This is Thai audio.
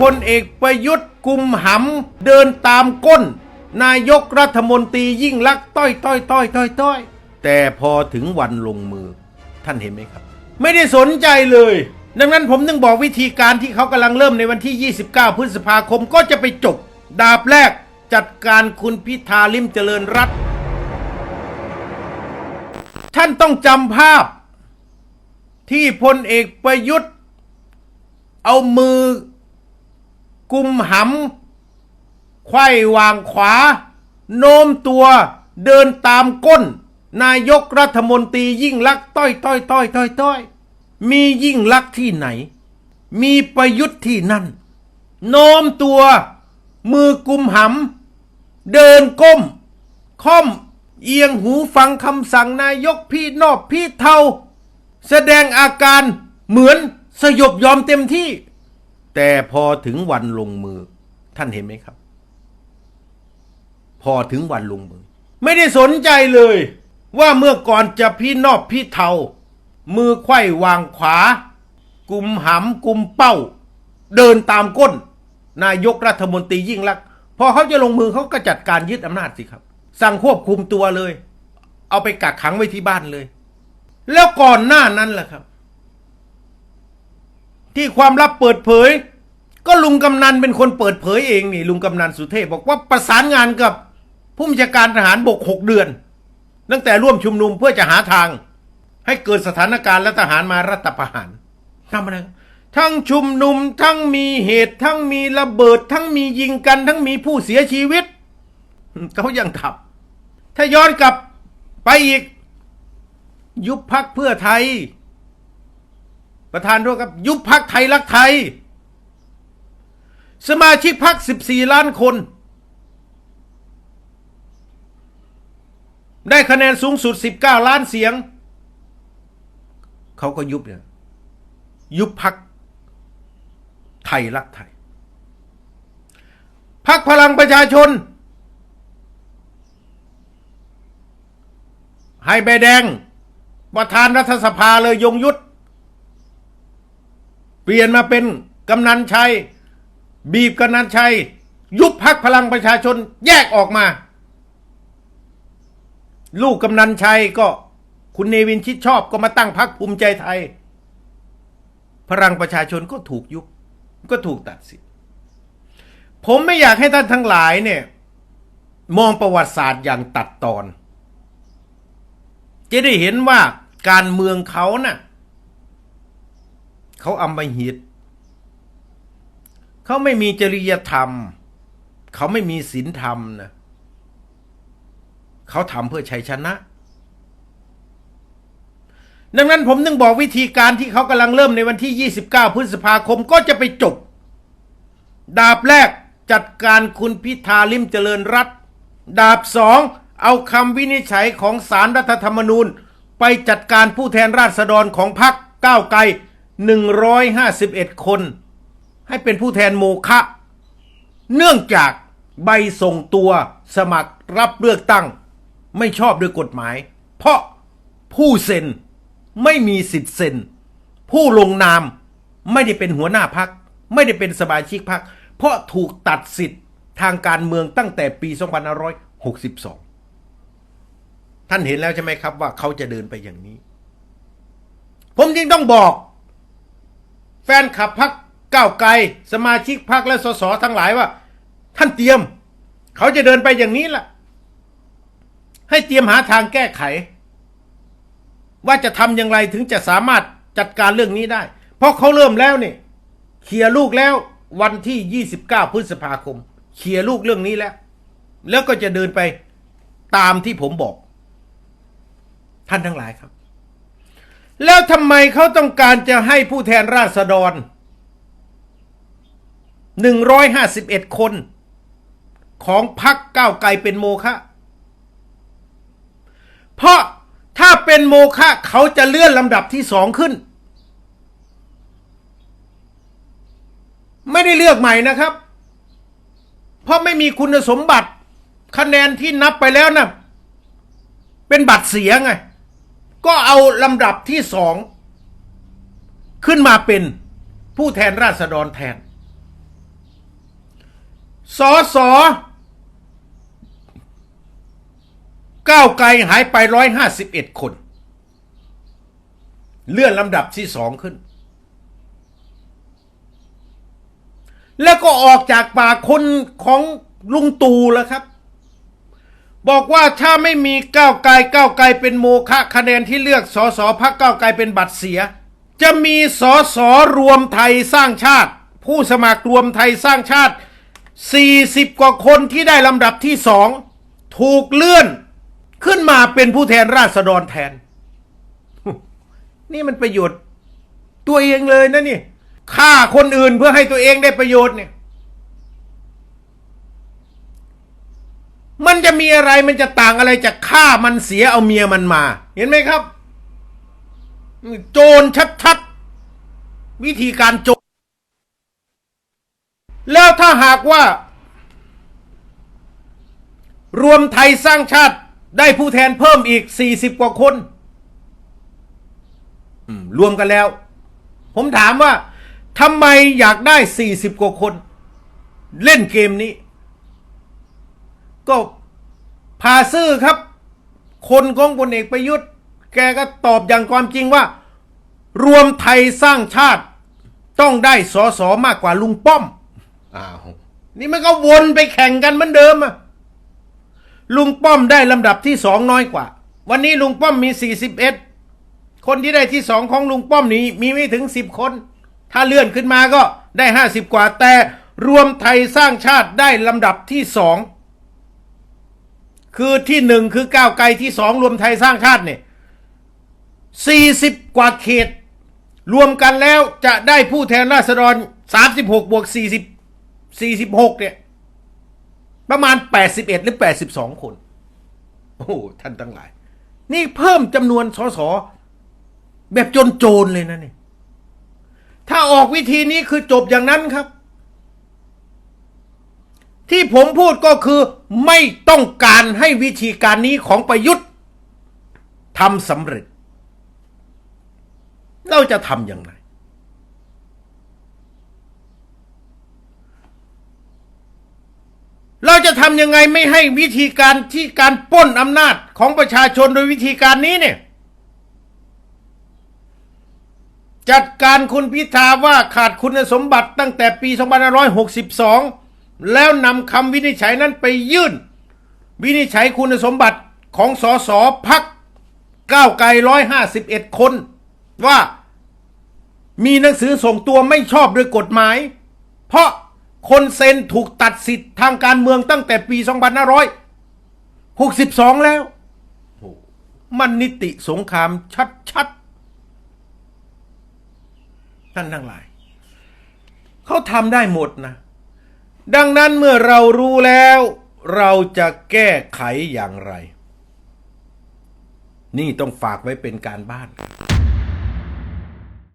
พลเอกประยุทธ์กุมหำเดินตามก้น นายกรัฐมนตรียิ่งลักษณ์ต้อยต้อยต้อยต้อยต้อยแต่พอถึงวันลงมือท่านเห็นไหมครับ ไม่ได้สนใจเลย ดังนั้นผมนึงบอกวิธีการที่เขากำลังเริ่มในวันที่ 29 พฤษภาคมก็จะไปจบ ดาบแรกจัดการคุณพิธาลิมเจริญรัตท่านต้องจำภาพที่พลเอกประยุทธ์ เอามือ กุมหำไขว้วางขวา โน้มตัวเดินตามก้น นายกรัฐมนตรียิ่งลักษ์ต้อยต้อยต้อยต้อยต้อยมียิ่งลักษ์ที่ไหน มีประยุทธ์ที่นั่น โน้มตัว มือกุมหำเดินก้ม ค่อม เอียงหูฟังคำสั่งนายกพี่นอบพี่เทาแสดงอาการเหมือนสยบยอมเต็มที่ แต่พอถึงวันลงมือ ท่านเห็นไหมครับ พอถึงวันลงมือ ไม่ได้สนใจเลย ว่าเมื่อก่อนจะพี่นอบพี่เทา มือไขว้วางขวา กุมหำกุมเป้า เดินตามก้น นายกรัฐมนตรียิ่งลักษณ์พอเขาจะลงมือเขาก็จัดการยึดอำนาจสิครับ สั่งควบคุมตัวเลย เอาไปกักขังไว้ที่บ้านเลย แล้วก่อนหน้านั้นล่ะครับ ที่ความลับเปิดเผย ก็ลุงกำนันเป็นคนเปิดเผยเองนี่ลุงกำนันสุเทพบอกว่าประสานงานกับผู้บัญชาการทหารบกหกเดือน ตั้งแต่ร่วมชุมนุมเพื่อจะหาทาง ให้เกิดสถานการณ์และทหารมารัฐประหารทำอะไรทั้งชุมนุมทั้งมีเหตุ ทั้งมีระเบิด ทั้งมียิงกัน ทั้งมีผู้เสียชีวิตเขายังทับถ้าย้อนกลับไปอีก ยุบพักเพื่อไทย ประธานโทษครับ ยุบพักไทยรักไทย สมาชิกพัก14ล้านคน ได้คะแนนสูงสุด19ล้านเสียง เขาก็ยุบเนี่ยยุบพักไทยรักไทยพักพลังประชาชน ให้ใบแดง ประธานรัฐสภาเลยยงยุทธ เปลี่ยนมาเป็นกำนันชัย บีบกำนันชัย ยุบพักพลังประชาชนแยกออกมา ลูกกำนันชัยก็คุณเนวินชิดชอบก็มาตั้งพักภูมิใจไทย พลังประชาชนก็ถูกยุบก็ถูกตัดสิทธิ์ผมไม่อยากให้ท่านทั้งหลายเนี่ย มองประวัติศาสตร์อย่างตัดตอน จะได้เห็นว่าการเมืองเขาน่ะ เขาอำมหิต เขาไม่มีจริยธรรม เขาไม่มีศีลธรรมนะเขาทำเพื่อชัยชนะ ดังนั้นผมนึงบอกวิธีการที่เขากำลังเริ่มในวันที่ 29 พฤษภาคมก็จะไปจบ ดาบแรกจัดการคุณพิธาลิมเจริญรัตดาบสองเอาคำวินิจฉัยของสารรัฐธรรมนูญ ไปจัดการผู้แทนราษฎรของพรรคก้าวไกล 151 คน ให้เป็นผู้แทนโมฆะเนื่องจากใบส่งตัวสมัครรับเลือกตั้ง ไม่ชอบด้วยกฎหมาย เพราะผู้เซ็นไม่มีสิทธิ์เซ็น ผู้ลงนามไม่ได้เป็นหัวหน้าพัก ไม่ได้เป็นสมาชิกพัก เพราะถูกตัดสิทธิ์ทางการเมืองตั้งแต่ปี 2562 ท่านเห็นแล้วใช่ไหมครับว่าเขาจะเดินไปอย่างนี้ ผมจึงต้องบอก แฟนขับพักก้าวไกล สมาชิกพักและสสทั้งหลายว่า ท่านเตรียม เขาจะเดินไปอย่างนี้ล่ะ ให้เตรียมหาทางแก้ไข ว่าจะทำอย่างไรถึงจะสามารถจัดการเรื่องนี้ได้ เพราะเขาเริ่มแล้วนี่เคลียร์ลูกแล้ววันที่ 29 พฤษภาคมเคลียร์ลูกเรื่องนี้แล้ว แล้วก็จะเดินไปตามที่ผมบอก ท่านทั้งหลายครับ แล้วทำไมเขาต้องการจะให้ผู้แทนราษฎร 151 คน ของพักก้าวไกลเป็นโมฆะเพราะถ้าเป็นโมฆะเขาจะเลื่อนลำดับที่สองขึ้น ไม่ได้เลือกใหม่นะครับ เพราะไม่มีคุณสมบัติคะแนนที่นับไปแล้วนะ่ะเป็นบัตรเสียไง ก็เอาลำดับที่สองขึ้นมาเป็นผู้แทนราษฎรแทน สอสอก้าวไกลหายไปร้อยห้าสิบเอ็ดคน เลื่อนลำดับที่สองขึ้น แล้วก็ออกจากปากคนของลุงตู่แล้วครับ บอกว่าถ้าไม่มีก้าวไกลก้าวไกลเป็นโมฆะคะแนนที่เลือกสสพักก้าวไกลเป็นบัตรเสีย จะมีสสรวมไทยสร้างชาติ ผู้สมัครรวมไทยสร้างชาติ 40 กว่าคนที่ได้ลำดับที่สองถูกเลื่อนขึ้นมาเป็นผู้แทนราษฎรแทน นี่มันประโยชน์ตัวเองเลยนะนี่ฆ่าคนอื่นเพื่อให้ตัวเองได้ประโยชน์เนี่ย มันจะมีอะไรมันจะต่างอะไรจากฆ่ามันเสียเอาเมียมันมา เห็นไหมครับ โจรชัดๆ วิธีการโจรแล้วถ้าหากว่า รวมไทยสร้างชาติได้ผู้แทนเพิ่มอีก40กว่าคนรวมกันแล้ว ผมถามว่าทำไมอยากได้40กว่าคน เล่นเกมนี้ ก็ พาซื่อครับ คนของพลเอกประยุทธ์ แกก็ตอบอย่างความจริงว่า รวมไทยสร้างชาติ ต้องได้สอสอมากกว่าลุงป้อมอ้าวนี่มันก็วนไปแข่งกันเหมือนเดิมอะลุงป้อมได้ลำดับที่สองน้อยกว่า วันนี้ลุงป้อมมีสี่สิบเอ็ดคนที่ได้ที่สองของลุงป้อมนี้มีไม่ถึงสิบคน ถ้าเลื่อนขึ้นมาก็ได้ห้าสิบกว่าแต่รวมไทยสร้างชาติได้ลำดับที่สอง คือที่หนึ่งคือก้าวไกลที่สองรวมไทยสร้างชาติเนี่ยสี่สิบกว่าเขต รวมกันแล้วจะได้ผู้แทนราษฎรสามสิบหกบวกสี่สิบสี่สิบหกเนี่ย ประมาณแปดสิบเอ็ดหรือแปดสิบสองคน โอ้ท่านทั้งหลาย นี่เพิ่มจำนวนสสแบบจนโจรเลยนะนี่ถ้าออกวิธีนี้คือจบอย่างนั้นครับ ที่ผมพูดก็คือไม่ต้องการให้วิธีการนี้ของประยุทธ์ทำสำเร็จ เราจะทำอย่างไร เราจะทำยังไงไม่ให้วิธีการที่การปล้นอำนาจของประชาชนโดยวิธีการนี้เนี่ย จัดการคุณพิธาว่าขาดคุณสมบัติตั้งแต่ปี 2562 แล้วนำคำวินิจฉัยนั้นไปยื่น วินิจฉัยคุณสมบัติของสสพักก้าวไกล151คน ว่ามีหนังสือส่งตัวไม่ชอบโดยกฎหมาย เพราะคนเซ็นถูกตัดสิทธิ์ทางการเมืองตั้งแต่ปี 2562 แล้วโอ้มันนิติสงครามชัดๆ ท่านทั้งหลาย เขาทำได้หมดนะ ดังนั้นเมื่อเรารู้แล้ว เราจะแก้ไขอย่างไร นี่ต้องฝากไว้เป็นการบ้าน